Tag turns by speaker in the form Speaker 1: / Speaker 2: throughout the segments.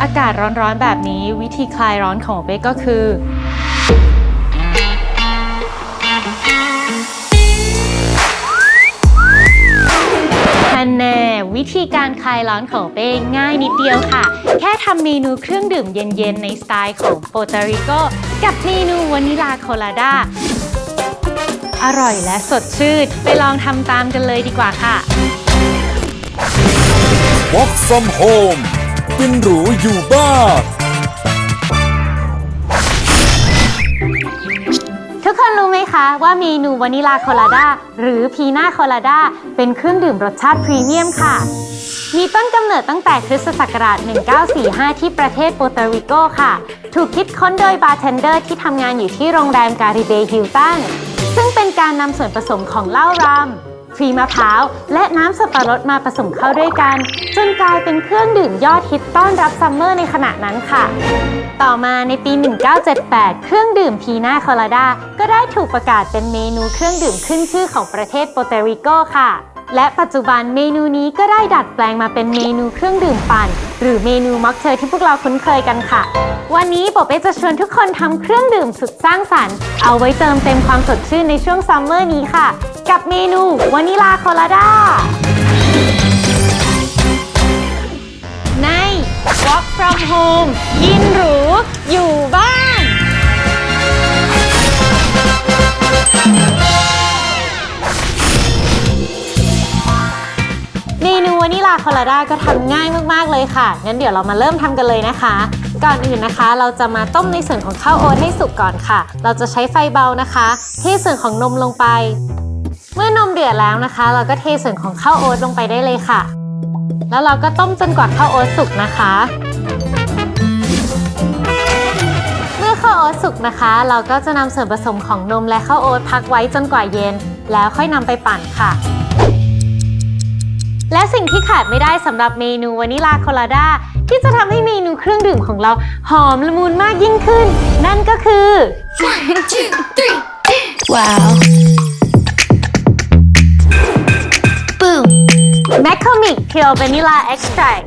Speaker 1: อากาศร้อนๆแบบนี้วิธีคลายร้อนของเป๊กก็คือฮันแน่วิธีการคลายร้อนของเป้ง่ายนิดเดียวค่ะ แค่ทำเมนูเครื่องดื่มเย็นๆ ในสไตล์ของโปรตริโกกับเมนูวานิลาโคลาดาอร่อยและสดชื่น ไปลองทำตามกันเลยดีกว่าค่ะ
Speaker 2: Work from home กินหรูอยู่บ้าน
Speaker 1: ทุกคนรู้ไหมคะ ว่าเมนูวานิลาโคลาดาหรือพีน่าโคลาดาเป็นเครื่องดื่มรสชาติพรีเมียมค่ะ มีต้นกำเนิดตั้งแต่คริสตศักราช 1945 ที่ประเทศโปรโตริโกค่ะ ถูกคิดค้นโดยบาร์เทนเดอร์ที่ทำงานอยู่ที่โรงแรมการิเบฮิลตันซึ่งเป็นการนำส่วนผสมของเหล้ารำ ฟรีมะพร้าว และน้ำสับปะรดมาผสมเข้าด้วยกัน จนกลายเป็นเครื่องดื่มยอดฮิตต้อนรับซัมเมอร์ในขณะนั้นค่ะ ต่อมาในปี 1978 เครื่องดื่มพีน่าคอลาดา ก็ได้ถูกประกาศเป็นเมนูเครื่องดื่มขึ้นชื่อของประเทศโปรเตริโกค่ะ และปัจจุบันเมนูนี้ก็ได้ดัดแปลงมาเป็นเมนูเครื่องดื่มปั่น หรือเมนูม็อกเทลที่พวกเราคุ้นเคยกันค่ะ วันนี้โบเป้จะชวนทุกคนทำเครื่องดื่มสุดสร้างสรรค์ เอาไว้เติมเต็มความสดชื่นในช่วงซัมเมอร์นี้ค่ะ กับเมนูวานิลาคอลาดาใน Work from Home ยินหรูอยู่านิลาโคลาดาก็ทำง่ายมากๆเลยค่ะ งั้นเดี๋ยวเรามาเริ่มทำกันเลยนะคะ ก่อนอื่นนะคะ เราจะมาต้มในส่วนของข้าวโอ๊ตให้สุกก่อนค่ะ เราจะใช้ไฟเบานะคะเทส่วนของนมลงไป เมื่อนมเดือดแล้วนะคะ เราก็เทส่วนของข้าวโอ๊ตลงไปได้เลยค่ะ แล้วเราก็ต้มจนกว่าข้าวโอ๊ตสุกนะคะ เมื่อข้าวโอ๊ตสุกนะคะ เราก็จะนำส่วนผสมของนมและข้าวโอ๊ตพักไว้จนกว่าเย็น แล้วค่อยนำไปปั่นค่ะ และสิ่งที่ขาดไม่ได้สำหรับเมนูวานิลาโคลาดาที่จะทำให้เมนูเครื่องดื่มของเราหอมละมุนมากยิ่งขึ้น นั่นก็คือ
Speaker 3: One, two, three. Wow. Boom.
Speaker 1: m c c o m i c Pure Vanilla Extract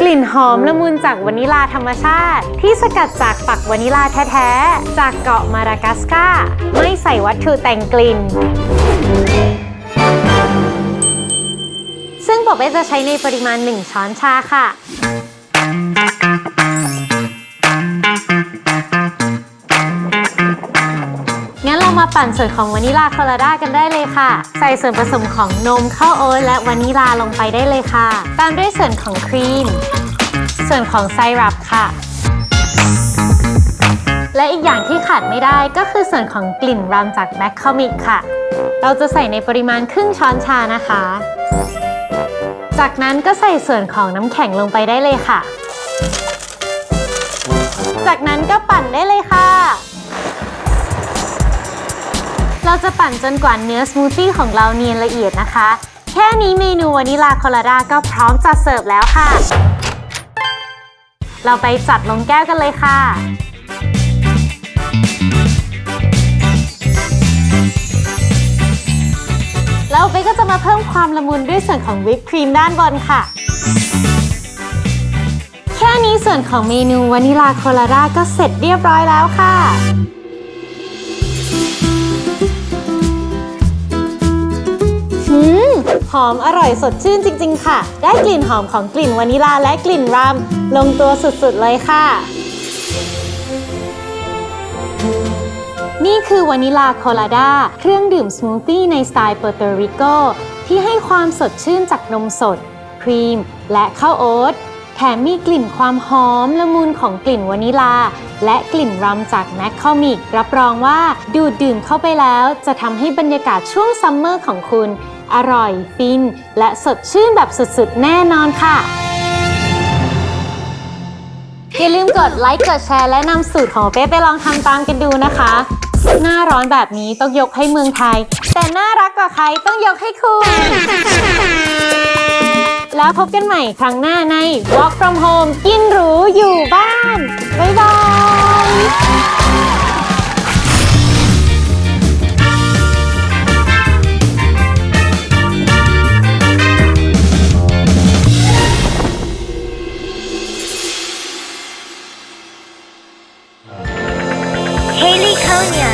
Speaker 1: กลิ่นหอมละมุนจากวานิลาธรรมชาติ ที่สกัดจากฝักวานิลาแท้ๆ จากเกาะมาดากัสการ์ไม่ใส่วัตถุแต่งกลิ่น ซึ่งปกเป้จะใช้ในปริมาณ 1 ช้อนชาค่ะ งั้นเรามาปั่นส่วนของวานิลาโคลาดากันได้เลยค่ะ ใส่ส่วนผสมของนมข้าวโอ๊ตและวานิลาลงไปได้เลยค่ะ ตามด้วยส่วนของครีม ส่วนของไซรัปค่ะและอีกอย่างที่ขาดไม่ได้ก็คือส่วนของกลิ่นรัมจากแมคคอมิกค่ะ เราจะใส่ในปริมาณครึ่งช้อนชานะคะ จากนั้นก็ใส่ส่วนของน้ำแข็งลงไปได้เลยค่ะ จากนั้นก็ปั่นได้เลยค่ะ เราจะปั่นจนกว่าเนื้อสมูทตี้ของเราเนียนละเอียดนะคะ แค่นี้เมนูวานิลาโคลาดาก็พร้อมจัดเสิร์ฟแล้วค่ะ เราไปจัดลงแก้วกันเลยค่ะ แล้วเป๊กก็จะมาเพิ่มความละมุนด้วยส่วนของวิปครีมด้านบนค่ะ แค่นี้ส่วนของเมนูวานิลาโคลาดาก็เสร็จเรียบร้อยแล้วค่ะหืมหอมอร่อยสดชื่นจริง ๆ ค่ะ ได้กลิ่นหอมของกลิ่นวานิลาและกลิ่นรัมลงตัวสุด ๆ เลยค่ะ นี่คือวานิลาโคลาดาเครื่องดื่มสมูทตี้ในสไตล์เปอร์โตริโกที่ให้ความสดชื่นจากนมสด ครีม และข้าวโอ๊ตแถมมีกลิ่นความหอมละมุนของกลิ่นวานิลา และกลิ่นรัมจากแมคคอมิก รับรองว่าดูดดื่มเข้าไปแล้ว จะทำให้บรรยากาศช่วงซัมเมอร์ของคุณ อร่อย ฟิน และสดชื่นแบบสุดๆ แน่นอนค่ะ อย่าลืมกดไลค์ กดแชร์ และนำสูตรของเป๊ไปลองทำตามกันดูนะคะ หน้าร้อนแบบนี้ต้องยกให้เมืองไทย แต่น่ารักกว่าใครต้องยกให้คุณแล้วพบกันใหม่ครั้งหน้าใน Walk from home กินหรูอยู่บ้าน บ๊ายบาย
Speaker 4: Haley Konya